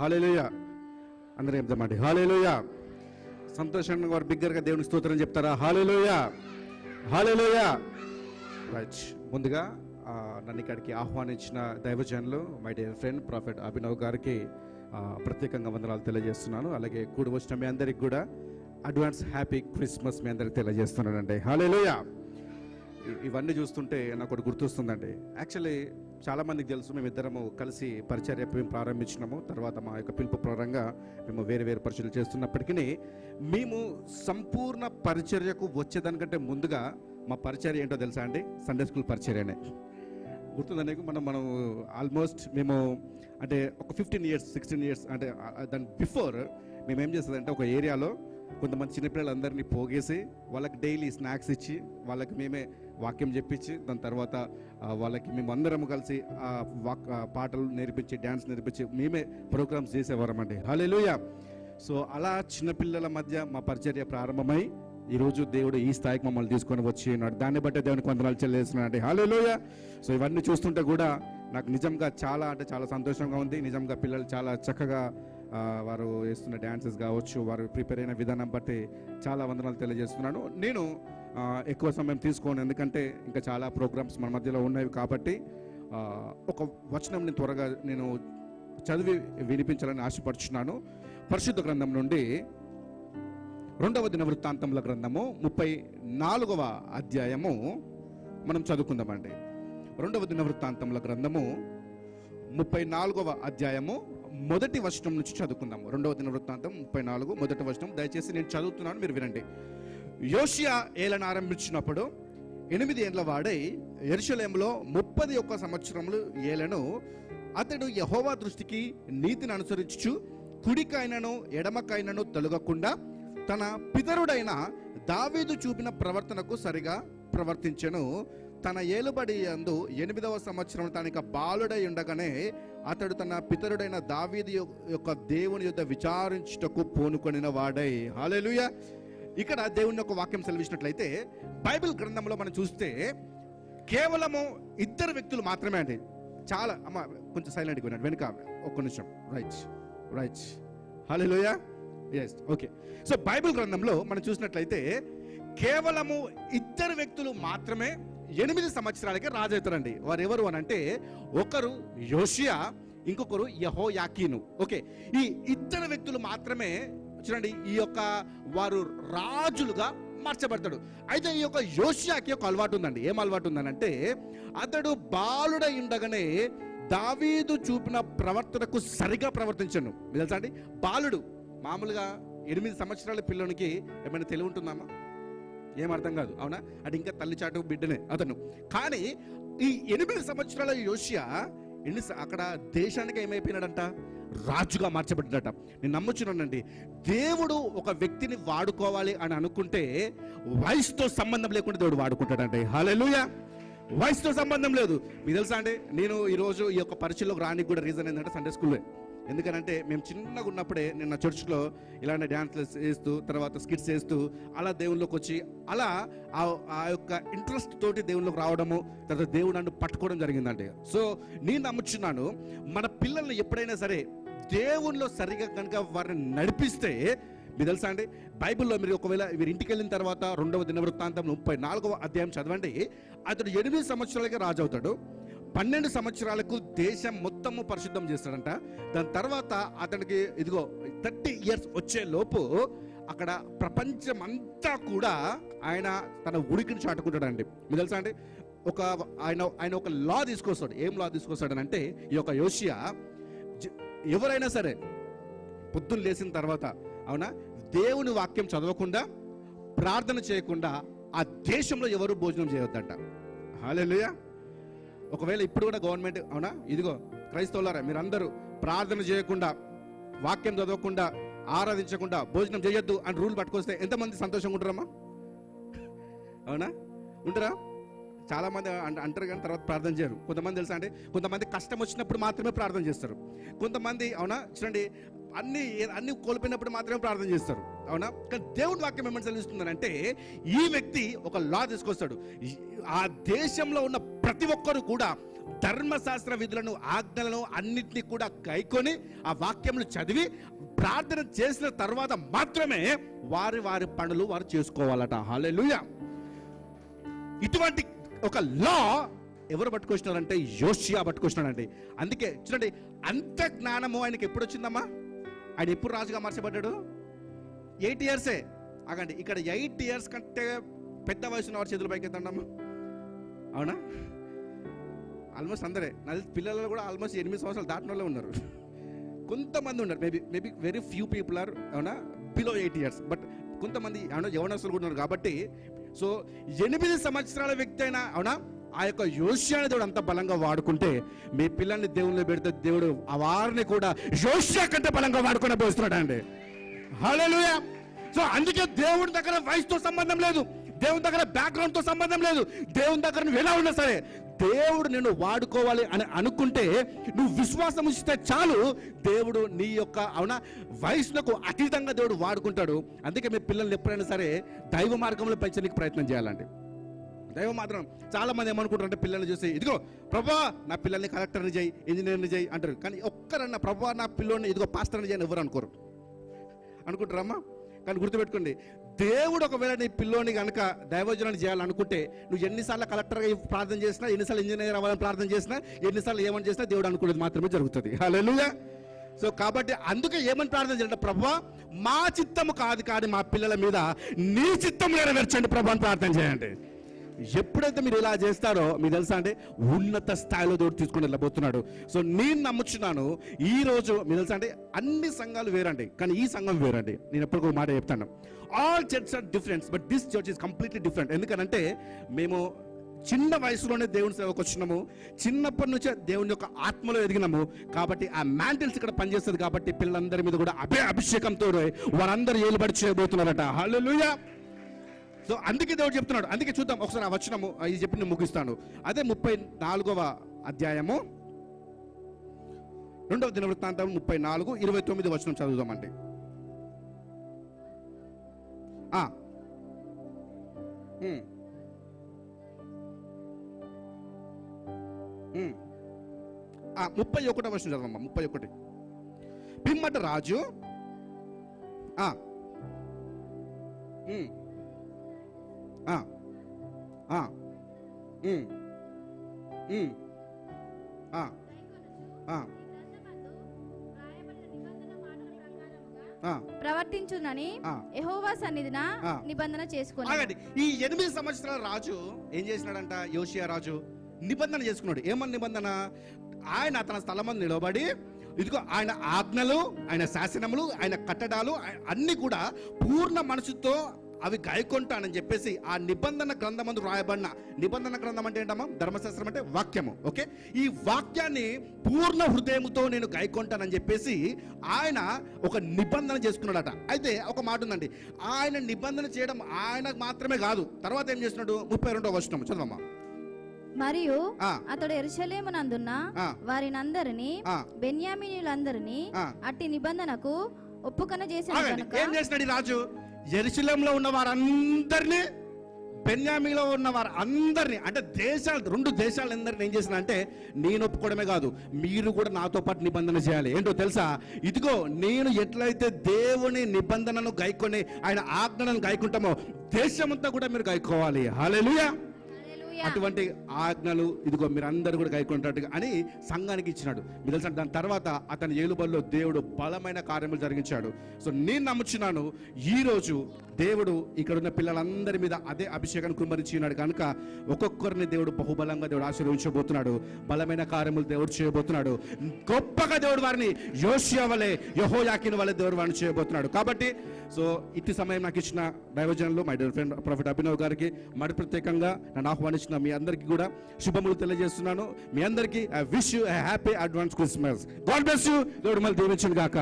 Hallelujah అందరూ చెప్దామండి hallelujah సంతోషంగా వారు బిగ్గరగా దేవుని స్తోత్రం చెప్తారా? హాలేలుయ హాలేలుయ రైట్ ముందుగా నన్ను ఇక్కడికి ఆహ్వానించిన దైవజనులు my dear friend prophet Abhinav గారికి ప్రత్యేకంగా వందనాలు తెలియజేస్తున్నాను. అలాగే కూడి వచ్చిన మీ అందరికి కూడా అడ్వాన్స్ హ్యాపీ క్రిస్మస్ మీ అందరికి తెలియజేస్తున్నానండి. హాలేలుయ ఇవన్నీ చూస్తుంటే నాకు ఒకటి గుర్తొస్తుందండి. యాక్చువల్లీ చాలామందికి తెలుసు మేమిద్దరము కలిసి పరిచర్య మేము ప్రారంభించినాము. తర్వాత మా యొక్క పిలుపు ప్రారంగా మేము వేరే వేరే పరిచర్యలు చేస్తున్నప్పటికీ మేము సంపూర్ణ పరిచర్యకు వచ్చేదానికంటే ముందుగా మా పరిచర్య ఏంటో తెలుసా అండి? Sunday school పరిచర్యనే. గుర్తుందనే మనం మనం ఆల్మోస్ట్ మేము అంటే ఒక ఫిఫ్టీన్ ఇయర్స్ సిక్స్టీన్ ఇయర్స్ అంటే దాని బిఫోర్ మేము ఏం చేస్తుందంటే ఒక ఏరియాలో కొంతమంది చిన్నపిల్లలందరినీ పోగేసి వాళ్ళకి డైలీ స్నాక్స్ ఇచ్చి వాళ్ళకి మేమే వాక్యం చెప్పించి దాని తర్వాత వాళ్ళకి మేము అందరం కలిసి ఆ వాక్ పాటలు నేర్పించి డ్యాన్స్ నేర్పించి మేమే ప్రోగ్రామ్స్ చేసేవారమండి. హల్లెలూయా! సో అలా చిన్నపిల్లల మధ్య మా పరిచర్య ప్రారంభమై ఈరోజు దేవుడు ఈ స్థాయికి మమ్మల్ని తీసుకొని వచ్చి ఉన్నాడు. దాన్ని బట్టి దేవునికి వందనాలు చెల్లిస్తున్నాడు హాలేలోయ సో ఇవన్నీ చూస్తుంటే కూడా నాకు నిజంగా చాలా అంటే చాలా సంతోషంగా ఉంది. నిజంగా పిల్లలు చాలా చక్కగా వారు వేస్తున్న డ్యాన్సెస్ కావచ్చు వారు ప్రిపేర్ అయిన విధానం బట్టి చాలా వందనాలు తెలియజేస్తున్నాను. నేను ఎక్కువ సమయం తీసుకోను ఎందుకంటే ఇంకా చాలా ప్రోగ్రామ్స్ మన మధ్యలో ఉన్నాయి కాబట్టి ఒక వచనం నేను త్వరగా నేను చదివి వినిపించాలని ఆశపడుచున్నాను. పరిశుద్ధ గ్రంథం నుండి రెండవ దిన వృత్తాంతముల గ్రంథము ముప్పై నాలుగవ అధ్యాయము మనం చదువుకుందామండి. రెండవ దిన వృత్తాంతముల గ్రంథము ముప్పై నాలుగవ అధ్యాయము మొదటి వచనం నుంచి చదువుకుందాము. రెండవ దిన వృత్తాంతం ముప్పై నాలుగు. మొదటి వచనం. దయచేసి నేను చదువుతున్నాను మీరు వినండి. యోషియా ఏలను ఆరంభించినప్పుడు ఎనిమిది ఏండ్ల వాడై ఎరుషలేంలో ముప్పది ఒక్క సంవత్సరములు ఏలను అతడు యహోవా దృష్టికి నీతిని అనుసరించు కుడికైనను ఎడమకైనను తొలగకుండా తన పితరుడైన దావీదు చూపిన ప్రవర్తనకు సరిగా ప్రవర్తించను. తన ఏలుబడి యందు ఎనిమిదవ సంవత్సరం తనక బాలుడై ఉండగానే అతడు తన పితరుడైన దావీది యొక్క దేవుని యొక్క విచారించుటకు పూనుకొనిన వాడై. హాలేలుయ ఇక్కడ దేవుని యొక్క వాక్యం సెలవిచ్చినట్లయితే బైబిల్ గ్రంథంలో మనం చూస్తే కేవలము ఇద్దరు వ్యక్తులు మాత్రమే అండి. చాలా అమ్మ కొంచెం సైలెంట్గా ఉన్నాడు. వెనుక ఒక్క నిమిషం. రైట్ రైట్ హలోయ ఎస్ ఓకే సో బైబిల్ గ్రంథంలో మనం చూసినట్లయితే కేవలము ఇద్దరు వ్యక్తులు మాత్రమే ఎనిమిది సంవత్సరాలకి రాజు అవుతారండి వారు ఎవరు అని అంటే ఒకరు యోషియా ఇంకొకరు యహో యాకీను ఓకే ఈ ఇద్దరు వ్యక్తులు మాత్రమే చూడండి ఈ యొక్క వారు రాజులుగా మార్చబడతాడు. అయితే ఈ యొక్క యోషియాకి ఒక అలవాటు ఉందండి ఏం అలవాటు ఉందనంటే అతడు బాలుడై ఉండగానే దావీదు చూపిన ప్రవర్తనకు సరిగా ప్రవర్తించను. తెలుసా అండి? బాలుడు మామూలుగా ఎనిమిది సంవత్సరాల పిల్లోనికి ఏమైనా తెలివి ఉంటుందమ్మా ఏమర్థం కాదు. అవునా? అది ఇంకా తల్లి చాటు బిడ్డనే అతను. కానీ ఈ ఎనిమిది సంవత్సరాల యోషియా ఎన్ని అక్కడ దేశానికి ఏమైపోయినాడంట? రాజుగా మార్చబడ్డాడట. నేను నమ్ముచున్నానండి దేవుడు ఒక వ్యక్తిని వాడుకోవాలి అని అనుకుంటే వయసుతో సంబంధం లేకుండా దేవుడు వాడుకుంటాడండి. హల్లెలూయా! వయసుతో సంబంధం లేదు. మీకు తెలుసా అండి? నేను ఈరోజు ఈ యొక్క పరిచయంలోకి రానికి కూడా రీజన్ ఏంటంటే సండే స్కూల్లో ఎందుకనంటే మేము చిన్నగా ఉన్నప్పుడే నేను నా చర్చ్లో ఇలాంటి డ్యాన్స్లు వేస్తూ తర్వాత స్కిట్స్ వేస్తూ అలా దేవుళ్ళకి వచ్చి అలా ఆ ఆ యొక్క ఇంట్రెస్ట్ తోటి దేవుళ్ళకి రావడము తర్వాత దేవుడు నన్ను పట్టుకోవడం జరిగిందండి. సో నేను నమ్ముచున్నాను మన పిల్లల్ని ఎప్పుడైనా సరే దేవుళ్ళు సరిగా కనుక వారిని నడిపిస్తే మీకు తెలుసా అండి? బైబిల్లో మీరు ఒకవేళ మీరు ఇంటికి వెళ్ళిన తర్వాత రెండవ దినవృత్తాంతం ముప్పై నాలుగవ అధ్యాయం చదవండి అతడు ఎనిమిది సంవత్సరాలకి రాజు అవుతాడు పన్నెండు సంవత్సరాలకు దేశం మొత్తము పరిశుద్ధం చేస్తాడంట. దాని తర్వాత అతనికి ఇదిగో థర్టీ ఇయర్స్ వచ్చే లోపు అక్కడ ప్రపంచం అంతా కూడా ఆయన తన ఉడికిని చాటుకుంటాడండి. మీకు తెలుసా అండి? ఒక ఆయన ఆయన ఒక లా తీసుకొస్తాడు. ఏం లా తీసుకొస్తాడని అంటే ఈ యొక్క యోషియా ఎవరైనా సరే పొద్దున్న లేచిన తర్వాత అవునా? దేవుని వాక్యం చదవకుండా ప్రార్థన చేయకుండా ఆ దేశంలో ఎవరు భోజనం చేయొద్దంట. హాలేలుయా! ఒకవేళ ఇప్పుడు కూడా గవర్నమెంట్ అవునా? ఇదిగో క్రైస్తవులారా మీరందరూ ప్రార్థన చేయకుండా వాక్యం చదవకుండా ఆరాధించకుండా భోజనం చేయొద్దు అని రూల్ పట్టుకొస్తే ఎంతమంది సంతోషంగా ఉంటారమ్మా? అవునా? ఉంటారా? చాలామంది అంటారు కానీ తర్వాత ప్రార్థన చేయరు. కొంతమంది తెలుసా అంటే కొంతమంది కష్టం వచ్చినప్పుడు మాత్రమే ప్రార్థన చేస్తారు. కొంతమంది అవునా? చూడండి అన్ని అన్ని కోల్పోయినప్పుడు మాత్రమే ప్రార్థన చేస్తారు. అవునా? కానీ దేవుడి వాక్యం ఏమని అంటే ఈ వ్యక్తి ఒక లా తీసుకొస్తాడు. ఆ దేశంలో ఉన్న ప్రతి ఒక్కరు కూడా ధర్మశాస్త్ర విధులను ఆజ్ఞలను అన్నింటినీ కూడా కైకొని ఆ వాక్యములు చదివి ప్రార్థన చేసిన తర్వాత మాత్రమే వారి వారి పనులు వారు చేసుకోవాలట. హాలెలుయా ఇటువంటి ఒక లా ఎవరు పట్టుకొచ్చినారంటే యోషియా పట్టుకొచ్చినాడండి. అందుకే చూడండి అంత జ్ఞానము ఆయనకి ఎప్పుడు వచ్చిందమ్మా ఆయన ఎప్పుడు రాజుగా మార్చబడ్డాడు? ఎయిట్ ఇయర్సే. ఆగండి ఇక్కడ ఎయిట్ ఇయర్స్ కంటే పెద్ద వయసు ఉన్న వారి చేతులు పైకి ఎత్తండమ్మా అవునా? ఆల్మోస్ట్ అందరే. నల్ పిల్లలు కూడా ఆల్మోస్ట్ ఎనిమిది సంవత్సరాలు దాటిన వాళ్ళే ఉన్నారు. కొంతమంది ఉన్నారు. Maybe maybe very few people are అవునా? Below eight years. బట్ కొంతమంది అవునా? యవనస్తులు కూడా ఉన్నారు కాబట్టి. సో ఎనిమిది సంవత్సరాల వ్యక్తి అయినా అవునా? ఆ యొక్క యోష్యాన్ని దేవుడు అంత బలంగా వాడుకుంటే మీ పిల్లల్ని దేవుళ్ళు పెడితే దేవుడు ఆ వారిని కూడా యోష్యా కంటే బలంగా వాడుకునే పోస్తున్నాడు అండి హల్లెలూయా. సో అందుకే దేవుడి దగ్గర వయసుతో సంబంధం లేదు. దేవుని దగ్గర బ్యాక్గ్రౌండ్తో సంబంధం లేదు. దేవుని దగ్గర నువ్వు ఎలా ఉన్నా సరే దేవుడు నిన్ను వాడుకోవాలి అని అనుకుంటే నువ్వు విశ్వాసం ఇస్తే చాలు. దేవుడు నీ యొక్క అవునా? వయసులకు అతీతంగా దేవుడు వాడుకుంటాడు. అందుకే మీ పిల్లల్ని ఎప్పుడైనా సరే దైవ మార్గంలో పెంచడానికి ప్రయత్నం చేయాలండి. దైవం మాత్రం చాలా మంది ఏమనుకుంటారు అంటే పిల్లల్ని చూసి ఇదిగో ప్రభా నా పిల్లల్ని కలెక్టర్ని చేయి ఇంజనీర్ని చేయి అంటారు. కానీ ఒక్కరన్నా ప్రభా నా పిల్లోని ఇదిగో పాస్టర్ని చేయని ఎవరు అనుకోరు. అనుకుంటారమ్మా? కానీ గుర్తుపెట్టుకోండి దేవుడు ఒకవేళ నీ పిల్లోని కనుక దైవజనాన్ని చేయాలనుకుంటే నువ్వు ఎన్నిసార్లు కలెక్టర్గా ప్రార్థన చేసినా ఎన్నిసార్లు ఇంజనీర్ అవ్వాలని ప్రార్థన చేసినా ఎన్నిసార్లు ఏమని చేసినా దేవుడు అనుకునేది మాత్రమే జరుగుతుంది. హల్లెలూయా! సో కాబట్టి అందుకే ఏమని ప్రార్థన చేయాలంటే ప్రభా మా చిత్తము కాదు కానీ మా పిల్లల మీద నీ చిత్తం నెరవేర్చండి ప్రభా అని ప్రార్థన చేయండి. ఎప్పుడైతే మీరు ఇలా చేస్తారో మీకు తెలుసా అంటే ఉన్నత స్థాయిలో దేవుడు తీసుకుని వెళ్ళబోతున్నాడు. సో నేను నమ్ముచున్నాను ఈ రోజు మీకు తెలుసా అంటే అన్ని సంఘాలు వేరండి. కానీ ఈ సంఘం వేరండి. నేను ఎప్పటికో మాట చెప్తాను. All church are different but this church is completely different ఎందుకంటే మేము చిన్న వయసులోనే దేవుని సేవకు వచ్చినాము. చిన్నప్పటి నుంచే దేవుని యొక్క ఆత్మలో ఎదిగినాము. కాబట్టి ఆ మ్యాంటిల్స్ ఇక్కడ పనిచేస్తుంది కాబట్టి పిల్లలందరి మీద కూడా అభే అభిషేకంతో వారందరూ ఏలుబడి చేయబోతున్నారట. హల్లెలూయా సో అందుకే దేవుడు చెప్తున్నాడు. అందుకే చూద్దాం. ఒకసారి ఆ వచనము ఇది చెప్పి నేను ముగిస్తాను. అదే ముప్పై నాలుగవ అధ్యాయము. రెండవ దిన వృత్తాంతం ముప్పై నాలుగు ఇరవై తొమ్మిది వచనం చదువుదామండి. ముప్పై ఒకటో వచనం చదవమ్మా ముప్పై ఒకటి. పిమ్మట రాజు ప్రవర్తించునని ఆ. యెహోవా సన్నిధిన. నిబంధన చేసుకుని ఆగండి. ఈ ఎనిమిది సంవత్సరాల రాజు ఏం చేసినాడంట? యోషియా రాజు నిబంధన చేసుకున్నాడు. ఏమని నిబంధన? ఆయన తన స్థలం మీద నిలబడి ఇదిగో ఆయన ఆజ్ఞలు ఆయన శాసనములు ఆయన కట్టడాలు అన్ని కూడా పూర్ణ మనసుతో అవి గాయకొంటానని చెప్పేసి ఆ నిబంధన గ్రంథమందు రాయబడిన నిబంధన గ్రంథం అంటే ఏంటమ్మా? ధర్మశాస్త్రం అంటే వాక్యము. ఓకే? ఈ వాక్యాన్ని పూర్ణ హృదయముతో నేను గాయకొంటానని చెప్పేసి ఆయన ఒక నిబంధన చేసుకున్నాడట. అయితే ఒక మాట ఉందండి. ఆయన నిబంధన చేయడం ఆయన మాత్రమే కాదు. తర్వాత ఏం చేస్తున్నాడు? ముప్పై రెండో వచనం చదవమ్మా. మరియు. అతడు ఎరుషలేమునందున్న ఆ. వారినందరినీ. బెన్యామీనులందరినీ. అట్టి నిబంధనకు ఒప్పుకొన కనుక ఏం చేసినాడు రాజు? ఎరుశలంలో ఉన్న వారందరినీ బెన్యామీలో ఉన్న వారు అందరినీ అంటే దేశాలు రెండు దేశాలందరినీ ఏం చేసిన అంటే నేను ఒప్పుకోవడమే కాదు మీరు కూడా నాతో పాటు నిబంధన చేయాలి. ఏంటో తెలుసా? ఇదిగో నేను ఎట్లయితే దేవుని నిబంధనను గైకొని ఆయన ఆజ్ఞలను గైకుంటామో దేశమంతా కూడా మీరు గైకోవాలి హల్లెలూయా! అటువంటి ఆజ్ఞలు ఇదిగో మీరు అందరు కూడా కైకొంటారు అని సంఘానికి ఇచ్చినాడు. మీరు తెలుసా దాని తర్వాత అతని ఏలుబడిలో దేవుడు బలమైన కార్యములు జరిగించాడు. సో నేను నమ్ముచున్నాను ఈ రోజు దేవుడు ఇక్కడ ఉన్న పిల్లలందరి మీద అదే అభిషేకాన్ని కుమరించినాడు కనుక ఒక్కొక్కరిని దేవుడు బహుబలంగా దేవుడు ఆశీర్వదించబోతున్నాడు. బలమైన కార్యములు దేవుడు చేయబోతున్నాడు. గొప్పగా దేవుడు వారిని యోషియా వలె యహోయాకిన వలె దేవుడు వారిని చేయబోతున్నాడు. కాబట్టి సో ఇట్టి సమయం నాకు ఇచ్చిన దైవజనులు my dear friend prophet Abhinav గారికి మరి ప్రత్యేకంగా నన్ను ఆహ్వానించి వచ్చిన మీ అందరికీ కూడా శుభములు తెలియజేస్తున్నాను. మీ అందరికీ I wish you happy advance Christmas God bless you దేవుడు మళ్ళీ దీవించండి కాక